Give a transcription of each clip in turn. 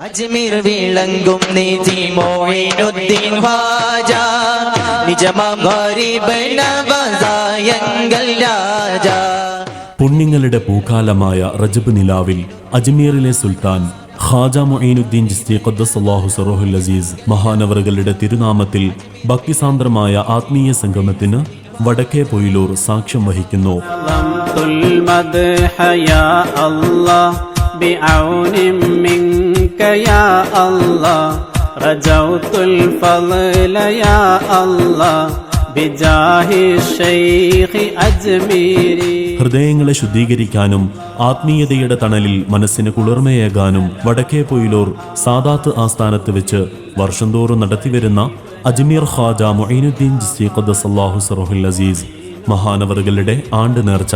അജ്മീർ വിളങ്കും നീതി മോയിനുദ്ദീൻ വാജ നിജമരീബനവസായങ്കൽ രാജ. പുണ്യങ്ങളുടെ പൂക്കാലമായ റജബ് നിലാവിൽ അജ്മീറിലെ സുൽത്താൻ ഖാജ മൊയ്നുദ്ദീൻ ജിസ്തി ഖദ്ദസല്ലാഹു സറോഹുൽ അസീസ് മഹാനവറുകളുടെ തിരുനാമത്തിൽ ഭക്തിസാന്ദ്രമായ ആത്മീയ സംഗമത്തിന് വടക്കേ പൊയിലൂർ സാക്ഷ്യം വഹിക്കുന്നു. അള്ളാ يا الله بعون منك يا الله رجوت الفضل يا الله بجاه الشيخ أجميري ഹൃദയങ്ങളെ ശുദ്ധീകരിക്കാനും ആത്മീയതയുടെ തണലിൽ മനസ്സിന് കുളിർമയേകാനും വടക്കേ പൊയിലൂർ സാദാത്ത് ആസ്ഥാനത്ത് വെച്ച് വർഷം തോറും നടത്തിവരുന്ന അജ്മീർ ഖാജ മൊയ്നുദ്ദീൻ ജിസ്തി ഖദ്ദസല്ലാഹു സറോഹുൽ അസീസ് മഹാനവറുകളുടെ ആണ്ട് നേർച്ച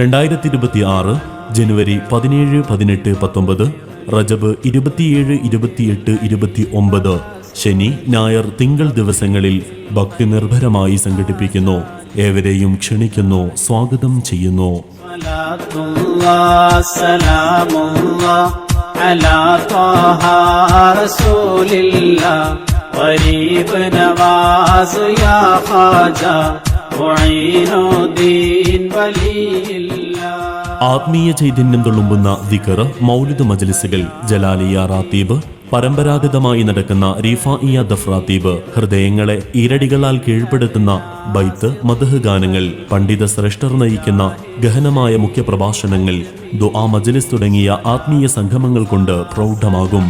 രണ്ടായിരത്തി ഇരുപത്തി ആറ് ജനുവരി പതിനേഴ് പതിനെട്ട് പത്തൊമ്പത് റജബ് ഇരുപത്തിയേഴ് ഇരുപത്തിയെട്ട് ഇരുപത്തി ഒമ്പത് ശനി ഞായർ തിങ്കൾ ദിവസങ്ങളിൽ ഭക്തി നിർഭരമായി സംഘടിപ്പിക്കുന്നു. ഏവരെയും ക്ഷണിക്കുന്നു സ്വാഗതം ചെയ്യുന്നു. വലിയില്ല. ആത്മീയ ചൈതന്യം തുളുമ്പുന്ന ദിക്കർ മൗലിദ് മജ്ലിസുകൾ ജലാലിയ റാത്തീബ് പരമ്പരാഗതമായി നടക്കുന്ന റീഫാഇയ ദഫ്രാത്തീബ് ഹൃദയങ്ങളെ ഇരടികളാൽ കീഴ്പ്പെടുത്തുന്ന ബൈത്ത് മദഹ് ഗാനങ്ങൾ പണ്ഡിത ശ്രേഷ്ഠർ നയിക്കുന്ന ഗഹനമായ മുഖ്യപ്രഭാഷണങ്ങൾ ദുആ മജ്ലിസ് തുടങ്ങിയ ആത്മീയ സംഗമങ്ങൾ കൊണ്ട് പ്രൗഢമാകും.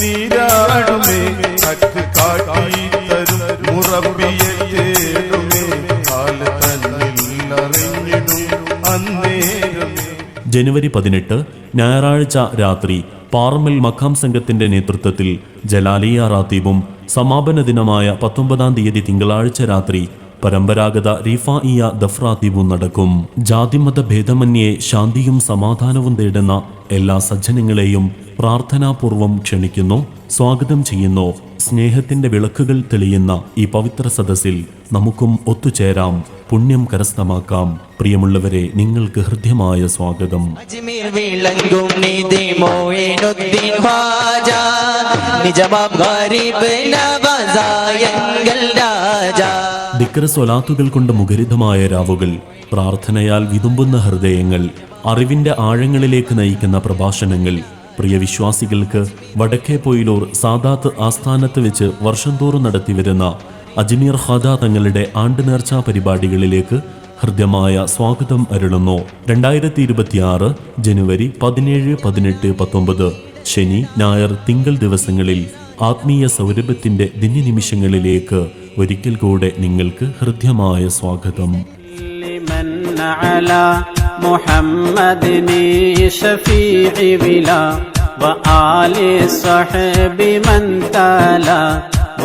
നീരാടുമേ. ജനുവരി പതിനെട്ട് ഞായറാഴ്ച രാത്രി പാറമ്മൽ മഖാം സംഘത്തിന്റെ നേതൃത്വത്തിൽ ജലാലിയ റാത്തീബും സമാപന ദിനമായ പത്തൊമ്പതാം തീയതി തിങ്കളാഴ്ച രാത്രി പരമ്പരാഗത റിഫായിയ ദഫ്രാത്തീബും നടക്കും. ജാതിമത ഭേദമന്യേ ശാന്തിയും സമാധാനവും തേടുന്ന എല്ലാ സജ്ജനങ്ങളെയും പ്രാർത്ഥനാപൂർവം ക്ഷണിക്കുന്നു സ്വാഗതം ചെയ്യുന്നു. സ്നേഹത്തിന്റെ വിളക്കുകൾ തെളിയുന്ന ഈ പവിത്ര സദസ്സിൽ നമുക്കും ഒത്തുചേരാം. പുണ്യം കരസ്ഥമാക്കാം. പ്രിയമുള്ളവരെ നിങ്ങൾക്ക് ഹൃദ്യമായ സ്വാഗതം. ദിക്രസ്വലാത്തുകൾ കൊണ്ട് മുഖരിതമായ രാവുകൾ പ്രാർത്ഥനയാൽ വിതുമ്പുന്ന ഹൃദയങ്ങൾ അറിവിന്റെ ആഴങ്ങളിലേക്ക് നയിക്കുന്ന പ്രഭാഷണങ്ങൾ. പ്രിയ വിശ്വാസികൾക്ക് വടക്കേ പൊയിലൂർ സാദാത്ത് ആസ്ഥാനത്ത് വെച്ച് വർഷം തോറും നടത്തിവരുന്ന അജ്മീർ ഖാദ തങ്ങളുടെ ആണ്ട് നേർച്ച പരിപാടികളിലേക്ക് ഹൃദ്യമായ സ്വാഗതം അരുളുന്നു. രണ്ടായിരത്തി ഇരുപത്തിയാറ് ജനുവരി പതിനേഴ് പതിനെട്ട് പത്തൊമ്പത് ശനി ഞായർ തിങ്കൾ ദിവസങ്ങളിൽ ആത്മീയ സൗരഭ്യത്തിന്റെ നിമിഷങ്ങളിലേക്ക് ഒരിക്കൽ കൂടെ നിങ്ങൾക്ക് ഹൃദ്യമായ സ്വാഗതം.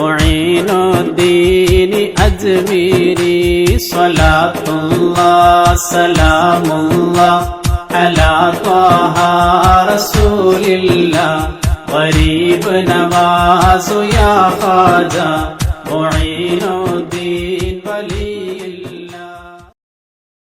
മുഈനുദ്ദീൻ അജ്മീരി സ്വലാത്തുല്ലാഹ് സലാമുല്ലാഹ് അലാ ത്വാഹ റസൂലില്ലാഹ് ഖരീബ് നവാസു യാ ഖാജ മുഈനുദ്ദീൻ